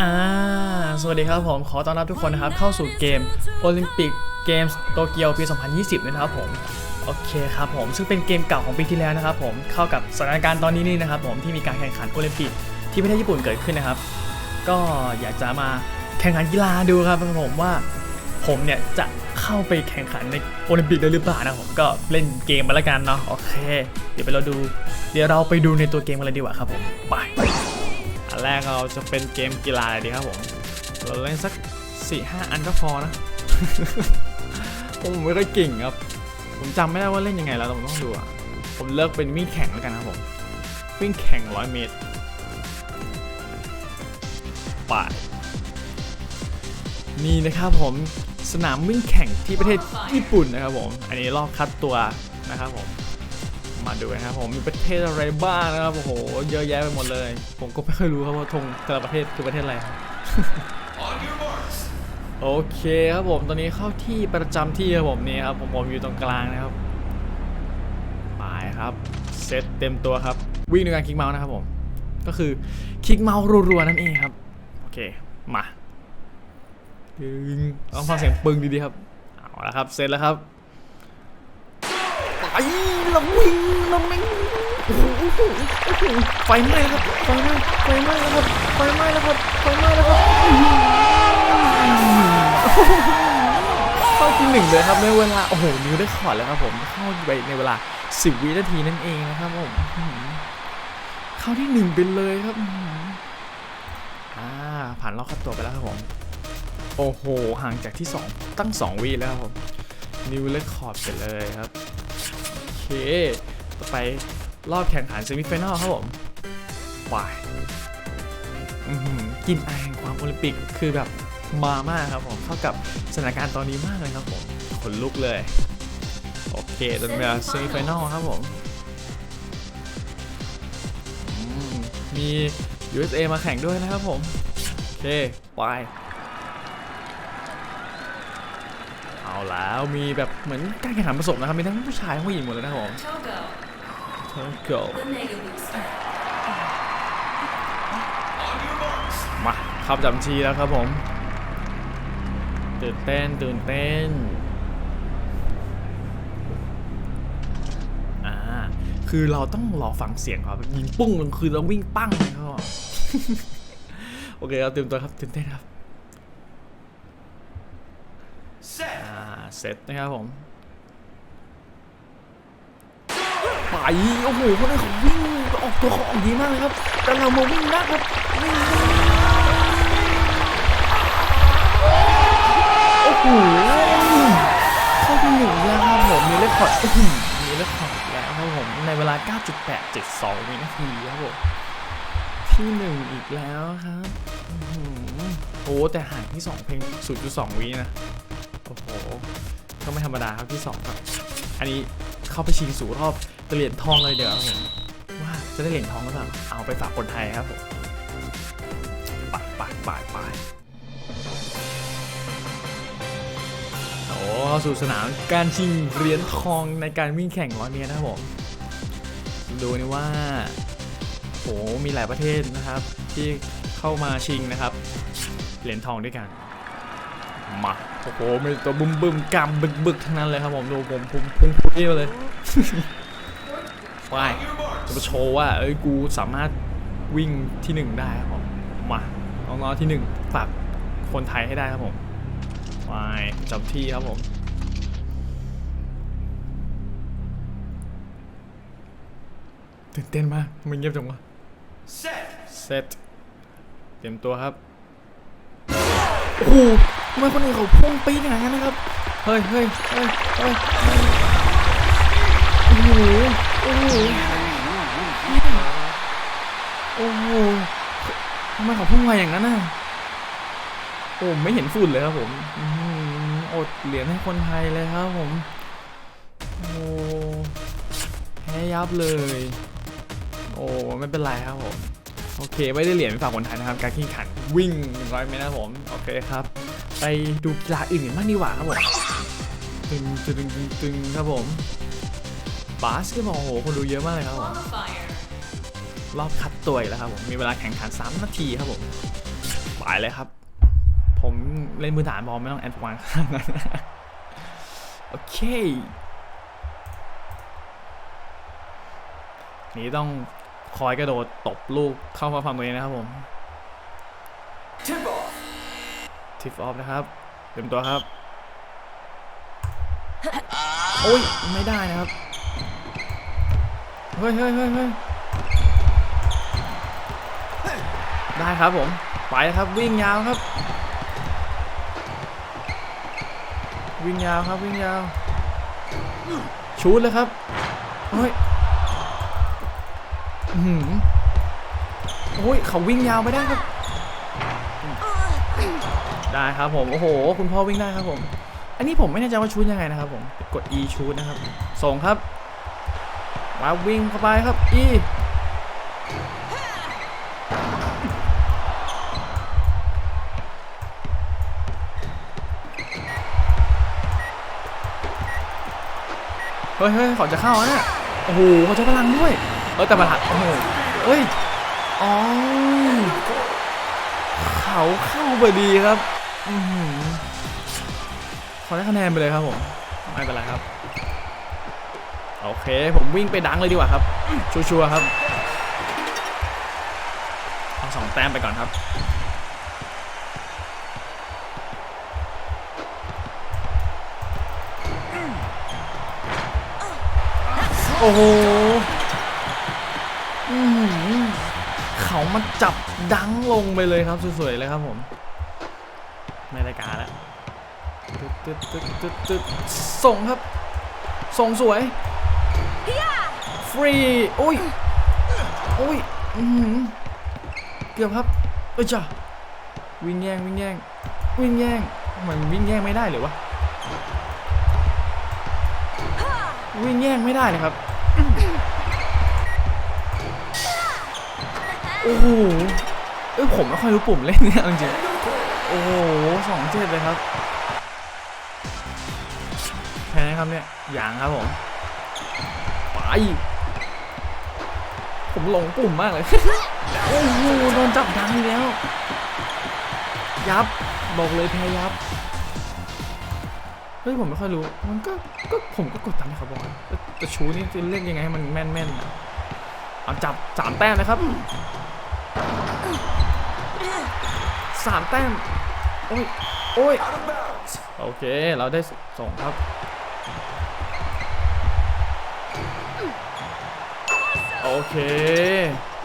อ่า สวัสดีครับผม ขอต้อนรับทุกคนนะครับ เข้าสู่เกมโอลิมปิกเกมส์โตเกียวปี 2020 นะครับผม โอเคครับผม ซึ่งเป็นเกมเก่าของปีที่แล้วนะครับผม เข้ากับสถานการณ์ตอนนี้นี่นะครับผมที่มีการแข่งขันโอลิมปิกที่ประเทศญี่ปุ่นเกิดขึ้นนะครับ ก็อยากจะมาแข่งขันกีฬาดูครับผมว่าผมเนี่ยจะเข้าไปแข่งขันในโอลิมปิกได้หรือเปล่านะผมก็เล่นเกมมาแล้วกันเนาะโอเค เดี๋ยวไปเราดู เดี๋ยวเราไปดูในตัวเกมกันเลยดีกว่าครับผมไป อันแรกเราจะเป็นเกมกีฬาอะไรดีครับผม เราเล่นสัก4ี่ห้าอันก็พอนะผมไม่ค่อยเก่งครับ ผมจำไม่ได้ว่าเล่นยังไงแล้วแต่ผมต้องดูอะ ผมเลือกเป็นวิ่งแข่งแล้วกันครับผม วิ่งแข่งร้อยเมตรป่าดนี่นะครับผมสนามวิ่งแข่งที่ประเทศญี่ปุ่นนะครับผม อันนี้รอบคัดตัวนะครับผม มาดูนะครับผมมีประเทศอะไรบ้างนะครับโอ้โหเยอะแยะไปหมดเลย ผมก็ไม่ค่อยรู้ครับว่าธงแต่ละประเทศคือประเทศอะไรโอเคครับผมตอนนี้เข้าที่ประจำที่ครับผมนี่ครับผมผมอยู่ตรงกลางนะครับไปครับเซตเต็มตัวครับ วิ่งด้วยการคลิกเมาส์นะครับผมก็คือคลิกเมาส์รัวๆนั่นเองครับโอเคมาปึ้งต้องฟังเสียงปึ้งดีๆครับเอาละครับเสร็จแล้วครับไป ล้ววิ่งแล้ววิ่งโอ้โหโอ้โหโอ้โหไฟไหม้แล้วครับไฟไหม้ไฟไหม้แล้วครับไฟไหม้แล้วครับไฟไหม้แล้วครับเข้าที่หนึ่งเลยครับในเวลาโอ้โหนิวได้ขอดแล้วครับผมเข้าไปในเวลา 10 วินาทีนั่นเองนะครับผมเข้าที่หนึ่งไปเลยครับอ่าผ่านรอบคัดตัวไปแล้วครับผมโอ้โหห่างจากที่สองตั้งสองวิแล้วครับผมนิวเลคคอร์ดไปเลยครับ ต่อไปรอบแข่งขันเซมิไฟแนลครับผมวายอื้อหือกินไอแห่งความโอลิมปิกคือแบบมามากครับผมเข้ากับสถานการณ์ตอนนี้มากเลยครับผมขนลุกเลย โอเคตอนนี้เซมิไฟแนลครับผมมมี USA มาแข่งด้วยนะครับผม โอเค ไป เอา แล้วมีแบบเหมือนการแข่งขันผสมนะครับมีทั้งผู้ชายผู้หญิงหมดเลยนะครับผมเท่าเกิล the Mega Booster. มาเข้าประจำทีแล้วครับผมตื่นเต้นตื่นเต้นอ่าคือเราต้องรอฟังเสียงครับยิงปุ้งคือเราวิ่งปั้งเลยครับโอเคครับเตรียมตัวครับตื่นเต้นครับ อ่า เสร็จนะครับผมไปโอ้โหคนนี้เขาวิ่งออกตัวเขาออกดีมากเลยครับแต่เรามาวิ่งนะครับวิ่งโอ้โหเข้าที่หนึ่งแล้วครับผมมีเลคคอร์ดอื้อหือมีเลคคอร์ดแล้วครับผมในเวลา 9.872วินาทีครับผมที่หนึ่งอีกแล้วครับอื้อหือโอ้แต่ห่างที่ 2 เพลง0.2วินะโอ้โห ก็ไม่ธรรมดาครับที่2ครับ อันนี้เข้าไปชิงสู่รอบเหรียญทองเลยเดี๋ยวผมว่าจะได้เหรียญทองหรือเปล่าเอาไปฝากคนไทยครับผมไปไปไปไปโอ้สู่สนามการชิงเหรียญทองในการวิ่งแข่งร้อยเมตรนะครับผมดูนี่ว่าโหมีหลายประเทศนะครับ ที่เข้ามาชิงนะครับ เหรียญทองด้วยกัน มาโอ้โหมีตัวบึ้มบึ้มกำบึกบึกทั้งนั้นเลยครับผมดูผมพุ่งพุ่งพุ่งมาเลยไปจะมาโชว์ว่าเอ้ยกูสามารถวิ่งที่หนึ่งได้ครับผมมาน้องๆที่หนึ่งฝากคนไทยให้ได้ครับผมไปจำที่ครับผมตื่นเต้นมากมันเงียบจังวะเซตเตรียมตัวครับโอ้โห ทำไมคนอื่นเขาพุ่งปี๊ดอย่างนั้นนะครับ เฮ้ยเฮ้ยเฮ้ยเฮ้ยเฮ้ยโอ้โหโอ้โหโอ้โหทำไมเขาพุ่งมาอย่างนั้นน่ะโอ้ไม่เห็นฝุ่นเลยครับผมอื้อหืออดเหรียญให้คนไทยเลยครับผมโอ้แพ้ยับเลย โอ้ไม่เป็นไรครับผม โอเค ไม่ได้เหรียญไปฝากคนไทยนะครับ การแข่งขันวิ่งร้อยเมตรนะครับผม โอเคครับ ไปดูกีฬาอื่นกันบ้างดีกว่าครับผมตึงตึงตึงตึงครับผม บาสเกตบอลโอ้โหคนดูเยอะมากเลยครับผมรอบคัดตัวอีกแล้วครับผมมีเวลาแข่งขัน 3 นาทีครับผมไปเลยครับ ผมเล่นมือฐานบอลไม่ต้องแอดวานซ์ขนาดนั้นโอเค นี่ต้องคอยกระโดดตบลูกเข้ามาฝั่งตัวเองนะครับผม ทิฟออฟนะครับเตรียมตัวครับ โอ้ย ไม่ได้นะครับ เฮ้ยเฮ้ยเฮ้ยเฮ้ยได้ครับผม ไปครับวิ่งยาวครับ วิ่งยาวครับวิ่งยาว ชูดเลยครับ เฮ้ยอื้อหือโอ้ยเขาวิ่งยาวไม่ได้ครับ ได้ครับผม โอ้โห คุณพ่อวิ่งได้ครับผม อันนี้ผมไม่แน่ใจว่าชูดยังไงนะครับผม กด E ชูดนะครับ ส่งครับ มาวิ่งเข้าไปครับ E เฮ้ยเฮ้ยเขาจะเข้าแล้วเนี่ยโอ้โหเขาใช้พลังด้วย เออแต่พลังโอ้โหเฮ้ย อ๋อ เขาเข้าพอดีครับ ขอได้คะแนนไปเลยครับผมไม่เป็นไรครับ โอเค ผมวิ่งไปดังเลยดีกว่าครับ ชัวร์ๆครับเอาสองแต้มไปก่อนครับโอ้โหอื้อหือเขามาจับดังลงไปเลยครับ สวยๆเลยครับผม ไม่ได้การแล้วตึ๊ดตึ๊ดตึ๊ดตึ๊ดตึ๊ดส่งครับ ส่งสวย ฟรี โอ้ย โอ้ยอือหือเกือบครับ เอ้ยจ้ะวิ่งแย่งวิ่งแย่งวิ่งแย่งทำไมมันวิ่งแย่งไม่ได้เลยวะ วิ่งแย่งไม่ได้เลยครับ โอ้โห เอ้ยผมไม่ค่อยรู้ปุ่มเล่นเนี่ยจริง โอ้โหสองเจ็ดเลยครับแพ้ครับเนี่ยอย่างครับผมไปผมหลงปุ่มมากเลย โอ้โหโดนจับดังอีกแล้ว ยับ บอกเลยแพ้ยับ เฮ้ยผมไม่ค่อยรู้ มันก็ ก็ผมก็กดตามที่เขาบอกอะแต่แต่ชูนี่จะเล่นยังไงให้มันแม่นๆนะเอาจับสามแต้มนะครับ สามแต้ม โอ้ย โอ้ย โอเค เราได้ส่งครับ โอเค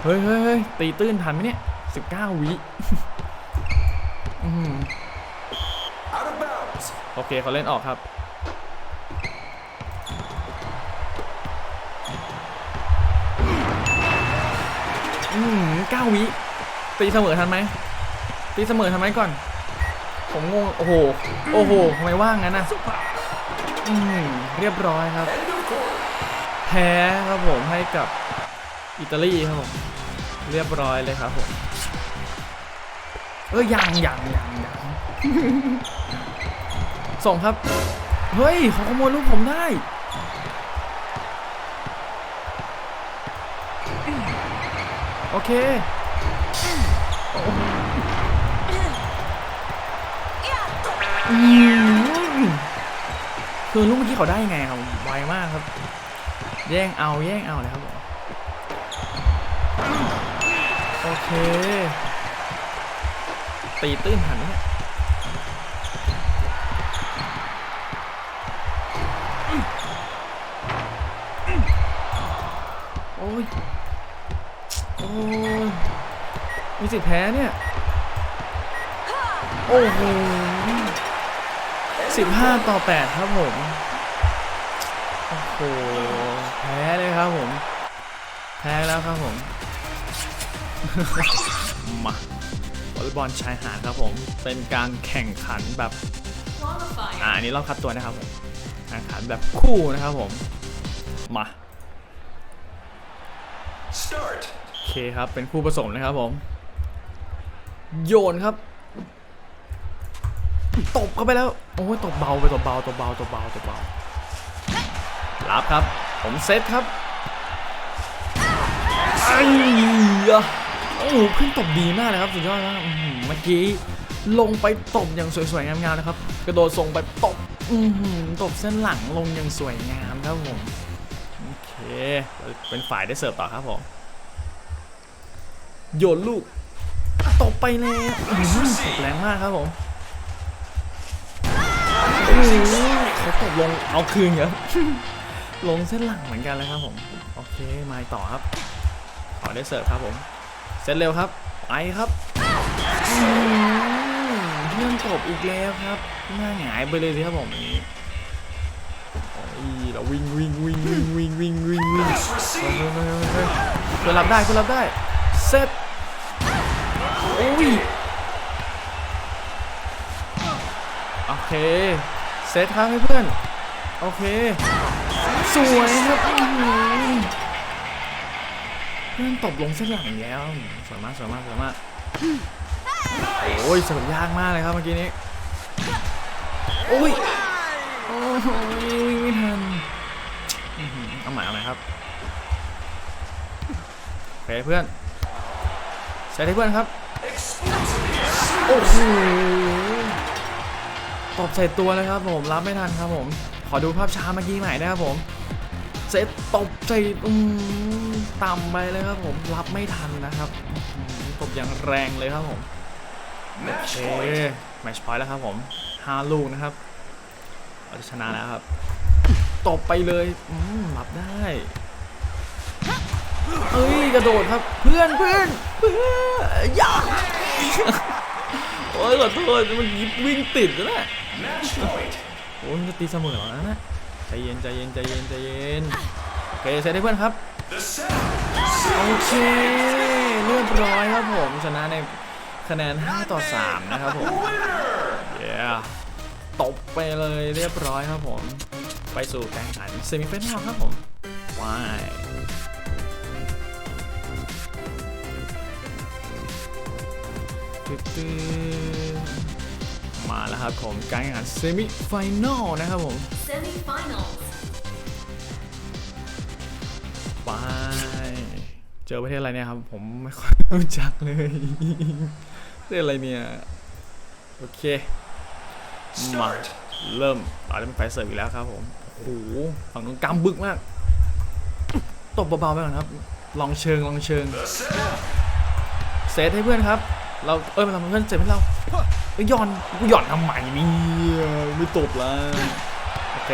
เฮ้ยเฮ้ยเฮ้ยตีตื้นทันไหมเนี่ยสิบเก้าวิโอเคเขาเล่นออกครับ อืมเก้าวิตีเสมอทันไหม ตีเสมอทันไมก่อน ผมงง โอ้โห โอ้โหทำไมว่างงั้นนะอืมเรียบร้อยครับ แพ้ครับผมให้กับอิตาลีครับผมเรียบร้อยเลยครับผม เอ้ยยังยังยังยังส่งครับ เฮ้ยเขาขโมยลูกผมได้โอเค คือลูกเมื่อกี้เขาได้ยังไงครับไวมากครับ แย่งเอาแย่งเอาเลยครับผมโอเค ตีตื้นหันเนี่ยโอ้ย โอ้ย มีสิทธิ์แพ้เนี่ย โอ้โห สิบห้าต่อแปดครับผม โอ้โห แพ้เลยครับผม แพ้แล้วครับผม มาวอลเลย์บอลชายหาดครับผม เป็นการแข่งขันแบบ อ่าอันนี้รอบคัดตัวนะครับผมแข่งขันแบบคู่นะครับผม มา Start. โอเคครับ เป็นคู่ผสมนะครับผม โยนครับ ตบเข้าไปแล้วโอ้ยตบเบาไปตบเบาตบเบาตบเบาตบเบารับครับ ผมเซตครับอ่าอะโอ้โหเพื่อนตบดีมากเลยครับสุดยอดมากเมื่อกี้ลงไปตบอย่างสวยๆงามๆนะครับ กระโดดส่งไปตบอื้อหือตบเส้นหลังลงอย่างสวยงามครับผมโอเคเป็นฝ่ายได้เสิร์ฟต่อครับผมโยนลูกตบไปแล้วตบแรงมากครับผม เขาตบลงเอาคืนครับลงเส้นหลังเหมือนกันเลยครับผม โอเค มาต่อครับ ขอได้เสิร์ฟครับผมเซตเร็วครับ ไปครับอืมเพื่อนตบอีกแล้วครับหน้าหงายไปเลยสิครับผมอย่างนี้อ้ยเราวิ่งวิ่งวิ่งวิ่งวิ่งวิ่งวิ่งวิ่งเฮ้ยเฮ้ยเฮ้ยเฮ้ยเพื่อนรับได้เพื่อนรับได้เซตโอ้ย โอเค เซตครับให้เพื่อน โอเค สวยครับอื้อหือเพื่อนตบลงเส้นหลังแล้วสวยมากสวยมากสวยมากโอ้ยเสิร์ฟยากมากเลยครับเมื่อกี้นี้โอ้ยโอ้ยไม่ทันอื้อหือเอาใหม่เอาใหม่ครับโอเคเพื่อนใส่ให้เพื่อนครับโอ้โห ตบใส่ตัวเลยครับผมรับไม่ทันครับผม ขอดูภาพช้าเมื่อกี้ใหม่นะครับผมเซตตบใจต่ำไปเลยครับผมรับไม่ทันนะครับตบอย่างแรงเลยครับผมโอเคแมชพอยต์แล้วครับผม5ลูกนะครับเราจะชนะแล้วครับตบไปเลยอรับได้เอ้ยกระโดดครับเพื่อนเพื่อนเพื่อนยา โอ้ยขอโทษเมื่อกี้วิ่งติดแล้วนะโอ้ยมันจะตีเสมอแล้วนะใจเย็นใจเย็นใจเย็นใจเย็นโอเคเซตให้เพื่อนครับโอเคเรียบร้อยครับผมชนะในคะแนน 5 ต่อ 3 นะครับผมเย้ตบไปเลยเรียบร้อยครับผม ไปสู่การแข่งขันเซมิไฟแนลครับผมว้าย มาแล้วครับผมการแข่งขันเซมิไฟแนลนะครับผมไปเจอประเทศอะไรเนี่ยครับ ผมไม่ค่อยรู้จักเลยประเทศอะไรเนี่ย โอเค มาเริ่มเราจะเป็นไฟเสิร์ฟอีกแล้วครับผมโอ้โหฝั่งนู้นกำบึกมาก ตบเบาๆไปก่อนครับ ลองเชิงลองเชิงเซตให้เพื่อนครับ เราเอ้ยมาทำเพื่อนเซตให้เราเอ้ยหย่อนกูหย่อนทำไมเนี่ยไม่ตบละโอเค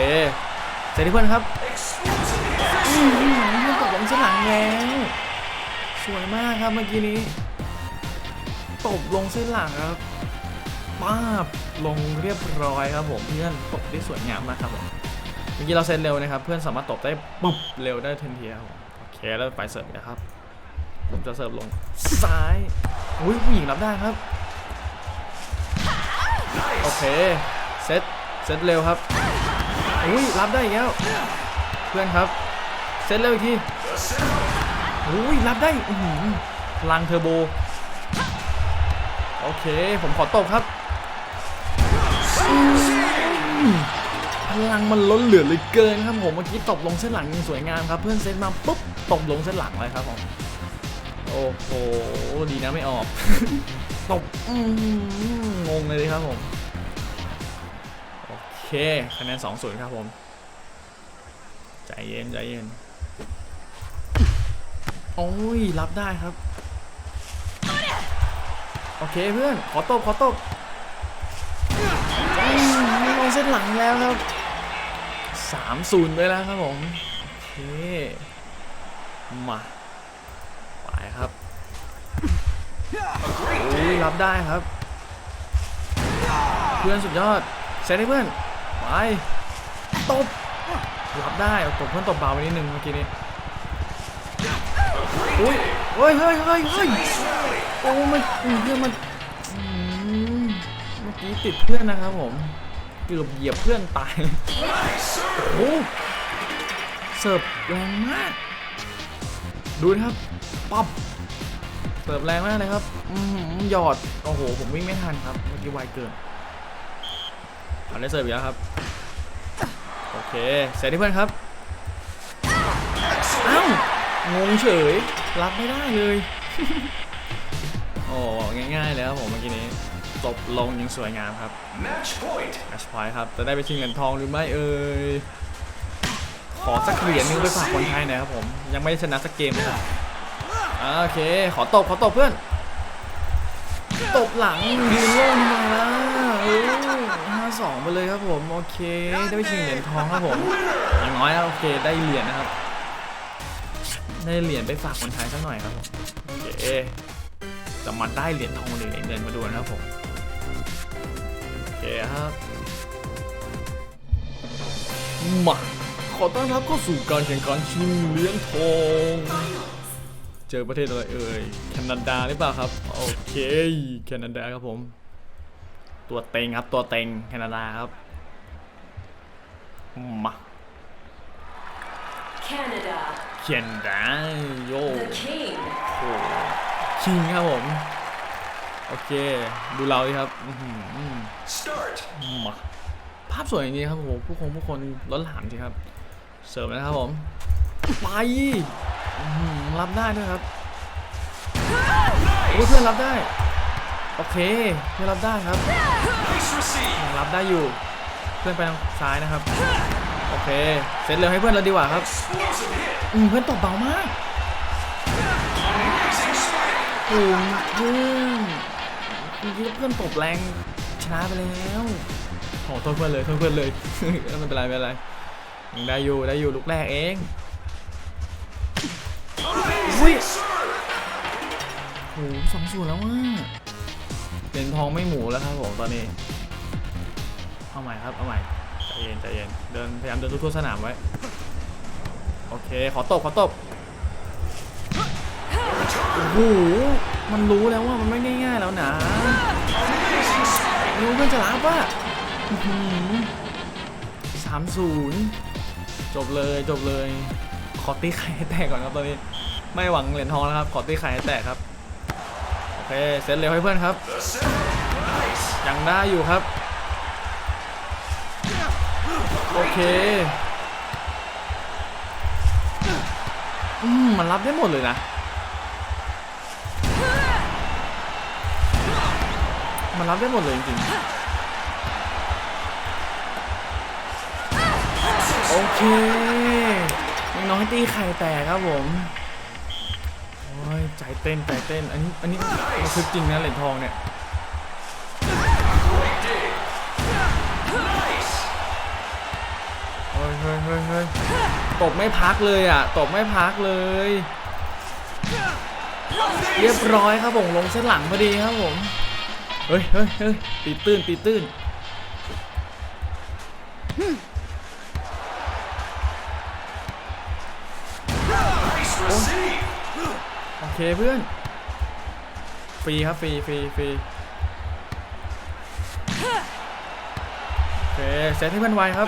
เซตให้เพื่อนครับอืมมันตบลงเส้นหลังแล้วสวยมากครับเมื่อกี้นี้ตบลงเส้นหลังครับป้าบลงเรียบร้อยครับผมเพื่อนตบได้สวยงามมากครับผมเมื่อกี้เราเซตเร็วนะครับ เพื่อนสามารถตบได้ปุ๊บเร็วได้ทันทีครับผมโอเคแล้วไปเสิร์ฟนะครับ ผมจะเสิร์ฟลงซ้ายอุ้ยผู้หญิงรับได้ครับ โอเค เซตเซตเร็วครับอุ้ยรับได้อีกแล้ว เพื่อนครับ เซตเร็วอีกทีอุ้ยรับได้อืพลังเทอร์โบ โอเค ผมขอตบครับพลังมันล้นเหลือเลยเกินครับผมเมื่อกี้ตบลงเส้นหลังยังสวยงามครับ เพื่อนเซตมาปุ๊บตบลงเส้นหลังเลยครับผม โอ้โห ดีนะไม่ออก ตบงงเลยครับผม โอเค คะแนน2 0ครับผม ใจเย็น ใจเย็น โอ้ย รับได้ครับ โอเคเพื่อน ขอตบ ขอตบอืมลงเส้นหลังแล้วครับสามศูนย์ไปแล้วครับผม โอเค มา ไปครับโอ้ ยรับได้ครับ เพื่อนสุดยอดเซตให้เพื่อนไปตบรับได้ตบเพื่อนตบเบาไปนิดนึงเมื่อกี้นี้อุ้ยเฮ้ยเฮ้ยเฮ้ยเฮ้ยโอ้มันเพื่อนมันเมื่อกี้ติดเพื่อนนะครับผมเกือบเหยียบเพื่อนตายโอ้เสิร์ฟแรงมากดูนะครับปั๊บ เสิร์ฟแรงมากเลยครับอืมหยอด โอ้โห ผมวิ่งไม่ทันครับ เมื่อกี้ไวเกินเอาได้เสิร์ฟอีกแล้วครับ โอเคเสร็จที่เพื่อนครับ อ้าว งงเฉย รับไม่ได้เลย โอ้ง่ายๆเลยครับผมเมื่อกี้นี้จบลงอยังสวยงามครับ Match point. แมชพอยต์ครับ จะได้ไปชิงเหรียญทองหรือไม่เอ่ย ขอสักเหรียญหนึงไปฝากคนไทยหน่อยครับผม ยังไม่ได้ชนะสักเกมเลยครับอ่า โอเค ขอตบขอตบเพื่อน ตบหลังยืนโล่งมาเออห้าสองไปเลยครับผม โอเค ได้ไปชิงเหรียญทองครับผม อย่างน้อยโอเคได้เหรียญนะครับ ได้เหรียญไปฝากคนไทยสักหน่อยครับผมโอเคจะมาได้เหรียญทองหรือเหรียญเงินมาดูนะครับผมโอเคครับมาขอต้อนรับเข้าสู่การแข่งขันชิงเหรียญทอง เจอประเทศอะไรเอ่ยแคนาดาหรือเปล่าครับ โอเคแคนาดาครับผม ตัวเต็งครับตัวเต็งแคนาดาครับมา Canada, แคนาดาโย the king. โอ้คิงครับผม โอเค ดูเราดิครับอื้อหือ Start. มาภาพสวยอย่างนี้ครับโอ้โหผู้คงผู้คนล้นหลามจริงครับ เสิร์ฟนะครับผม ไปอื้อหือ รับได้ด้วยครับโอ้ยเพื่อนรับได้ โอเค เพื่อนรับได้ครับยังรับได้อยู่ เพื่อนไปทางซ้ายนะครับ โอเคเซตเร็วให้เพื่อนเราดีกว่าครับอืมเพื่อนตบเบามาก Amazing strike. โอ้ยเพื่อนเมื่อกี้เพื่อนตบแรงชนะไปแล้วขอโทษเพื่อนเลยโทษเพื่อนเลยไม่เป็นไรไม่เป็นไรได้อยู่ได้อยู่ลูกแรกเอง อุ้ย Serve. โหสองศูนย์แล้วว่าเหรียญทองไม่หมูแล้วครับผมตอนนี้ เอาใหม่ครับ เอาใหม่ ใจเย็นใจเย็น เดินพยายามเดินทั่วๆสนามไว้ โอเค ขอตบขอตบ โอ้โห มันรู้แล้วว่ามันไม่ง่ายๆแล้วนะรู้เพื่อนจะรับอะสามศูนย์จบเลยจบเลย ขอตีไข่ให้แตกก่อนครับตอนนี้ ไม่หวังเหรียญทองแล้วครับ ขอตีไข่ให้แตกครับ โอเค เซตเร็วให้เพื่อนครับ ยังได้อยู่ครับ โอเคอืมมันรับได้หมดเลยนะ มันรับได้หมดเลยจริงๆ โอเคยังน้อยตีไข่แตกครับผม ใจเต้นใจเต้น อันนี้อันนี้มันคือจริงนะเหรียญทองเนี่ยเฮ้ยเฮ้ยเฮ้ยเฮ้ยตบไม่พักเลยอะตบไม่พักเลย เรียบร้อยครับผมลงเส้นหลังพอดีครับผมเฮ้ยเฮ้ยเฮ้ยตีตื้นตีตื้น เคเพื่อน ฟรีครับ ฟรีฟรีฟรีโอเคเซตให้เพื่อนไวครับ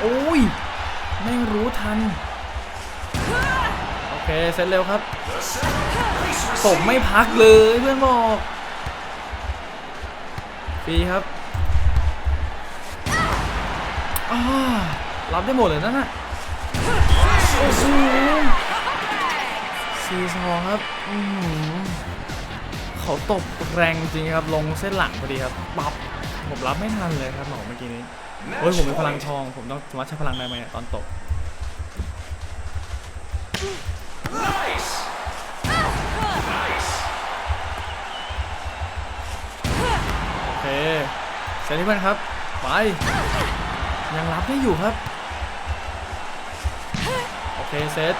โอ้ย ไม่รู้ทัน โอเค เซตเร็วครับตบไม่พักเลยเพื่อนบอกฟรีครับอ่ารับได้หมดเลยนั่นน่ะโอ้โห สี่สองครับอื้อหือเขาตบแรงจริงครับ ลงเส้นหลังพอดีครับปับผมรับไม่ทันเลยครับหมอเมื่อกี้นี้เฮ้ยผมมีพลังทอง ผมต้องสามารถใช้พลังได้ไหมตอนตบโอเคเซตที่เพื่อนครับ ไป ยังรับได้อยู่ครับ โอเคเซต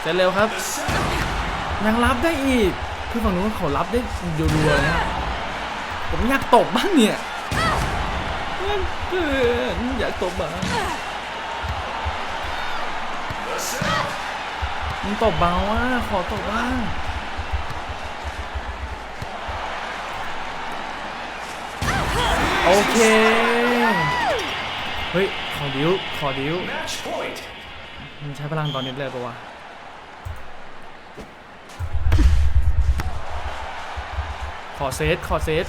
เซตเร็วครับ The setup. ยังรับได้อีก คือฝั่งนู้นเขารับได้รัวๆเลยนะผมอยากตบบ้างเนี่ยเพื่อนเพื่อนอยากตบบ้าง The setup. มึงตบเบาอะขอตบบ้างโอเค เฮ้ย ขอดิ้ว ขอดิ้ว Match point. มันใช้พลังตอนนี้เลยปะวะ ขอเซตขอเซต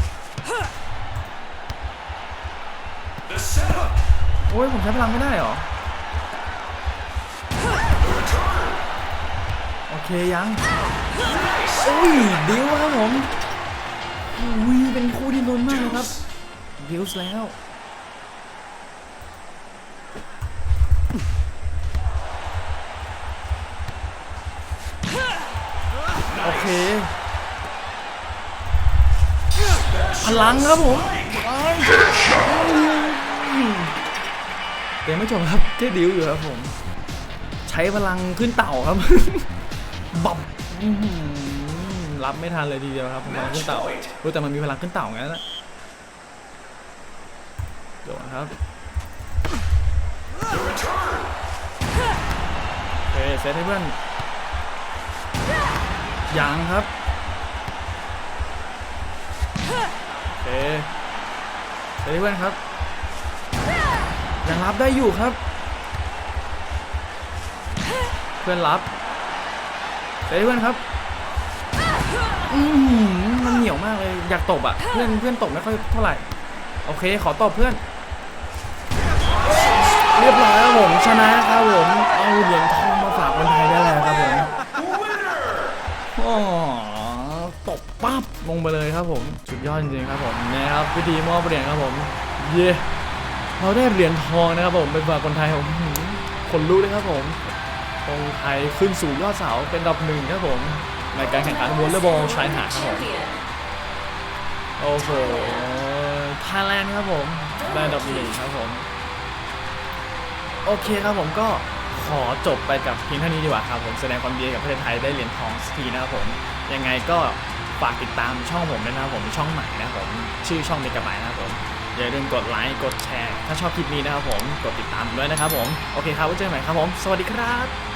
โอ้ยผมใช้พลังไม่ได้หรอ โอเคยังโอ้ยดิวครับผมอุ้ยเป็นคู่ที่ลุ้นมากเลยครับดิวส์แล้วโอเค พ ลังครับผมเดี๋ยวไม่จบครับเจ๊ดิวอยู่ครับผม ใช้พลังขึ้นเต่าครับบับอื้อหือรับไม่ทันเลยทีเดียวครับพลังขึ้นเต่ารู้แต่มันมีพลังขึ้นเต่างั้นนะโดนครับ The return. โอเคเซตให้เพื่อนยังครับโอ เคเซตให้เพื่อนครับ ยังรับได้อยู่ครับ เพื่อนรับเซตให้เพื่อนครับอือหือมันเหนียวมากเลย อยากตบอะ เพื่อนเพื่อนตบไม่ค่อยเท่าไหร่ โอเค ขอตบเพื่อน เรียบร้อยครับผมชนะครับผม เอาเหรียญทองมาฝากคนไทยได้แล้วครับผมอ๋อตบปั๊บลงไปเลยครับผม ดยอดจริงๆครับผมนะครับวิธีมอบเหรียญครับผมเย่เราได้เหรียญทองนะครับผมเป็นฝากคนไทยผมคนรู้เลยครับผมคนไทยขึ้นสู่ยอดเสาเป็นดับหนึ่งครับผมในการแข่งขันวอลเลย์บอลชายหาดครับผมโอ้โหไทยแลนด์ครับผมได้ดับหนึ่งครับผมโอเคครับผมก็ขอจบไปกับเพียงเท่านี้ดีกว่าครับผมแสดงความดีกับประเทศไทยได้เหรียญทองสักทีนะครับผมยังไงก็ ฝากติดตามช่องผมด้วยนะครับผมช่องใหม่นะครับผมชื่อช่องเมกะไบนะครับผมอย่าลืมกดไลค์กดแชร์ ถ้าชอบคลิปนี้นะครับผมกดติดตามด้วยนะครับผมโอเคครับไว้เจอกันใหม่ครับผม สวัสดีครับ